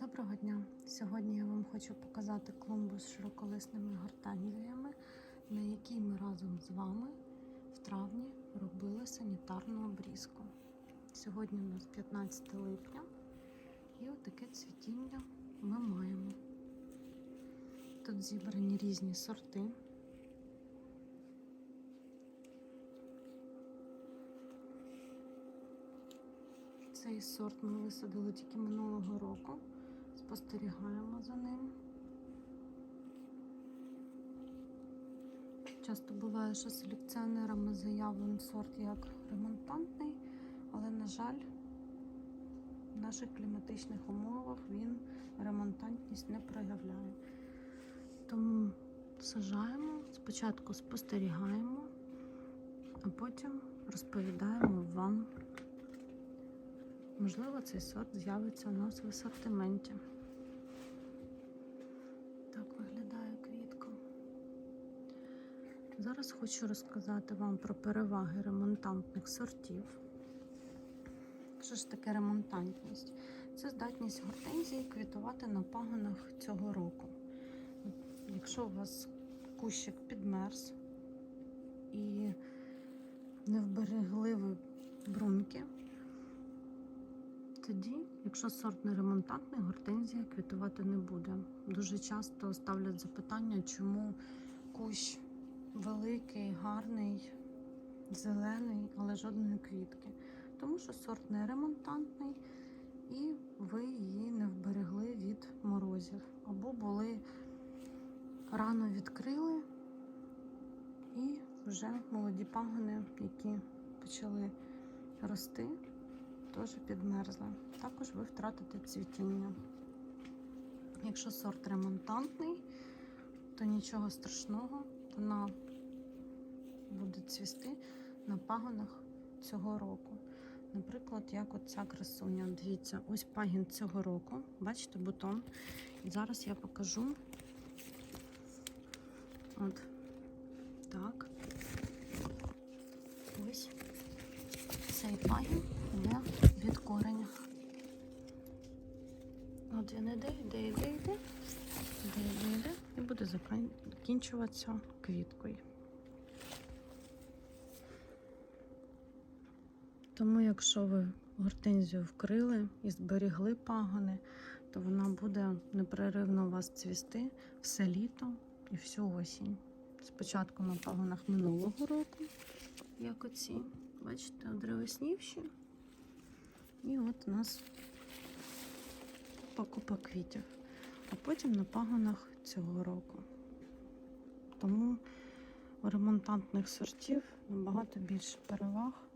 Доброго дня! Сьогодні я вам хочу показати клумбу з широколисними гортензіями, на якій ми разом з вами в травні робили санітарну обрізку. Сьогодні у нас 15 липня і отаке цвітіння ми маємо. Тут зібрані різні сорти. Цей сорт ми висадили тільки минулого року. Спостерігаємо за ним. Часто буває, що селекціонерами заявлений сорт як ремонтантний, але, на жаль, в наших кліматичних умовах він ремонтантність не проявляє. Тому сажаємо, спочатку спостерігаємо, а потім розповідаємо вам. Можливо, цей сорт з'явиться у нас в асортименті. Зараз хочу розказати вам про переваги ремонтантних сортів. Що ж таке ремонтантність? Це здатність гортензії квітувати на пагонах цього року. Якщо у вас кущик підмерз і не вберегли ви бруньки, тоді, якщо сорт не ремонтантний, гортензія квітувати не буде. Дуже часто ставлять запитання, чому кущ великий, гарний, зелений, але жодної квітки. Тому що сорт не ремонтантний і ви її не вберегли від морозів. Або були рано відкрили і вже молоді пагони, які почали рости теж підмерзла. Також ви втратите цвітіння. Якщо сорт ремонтантний, то нічого страшного, вона цвісти на пагонах цього року. Наприклад, як от ця красуня. Дивіться, ось пагін цього року. Бачите бутон. І зараз я покажу. От так. Ось цей пагін йде від кореня. От він іде, йде, йде, йде, йде, йде, йде і буде закінчуватися квіткою. Тому, якщо ви гортензію вкрили і зберігли пагони, то вона буде непреривно у вас цвісти все літо і всю осінь. Спочатку на пагонах минулого року, як оці. Бачите, древеснівші. І от у нас купа квітів. А потім на пагонах цього року. Тому у ремонтантних сортів набагато більше переваг,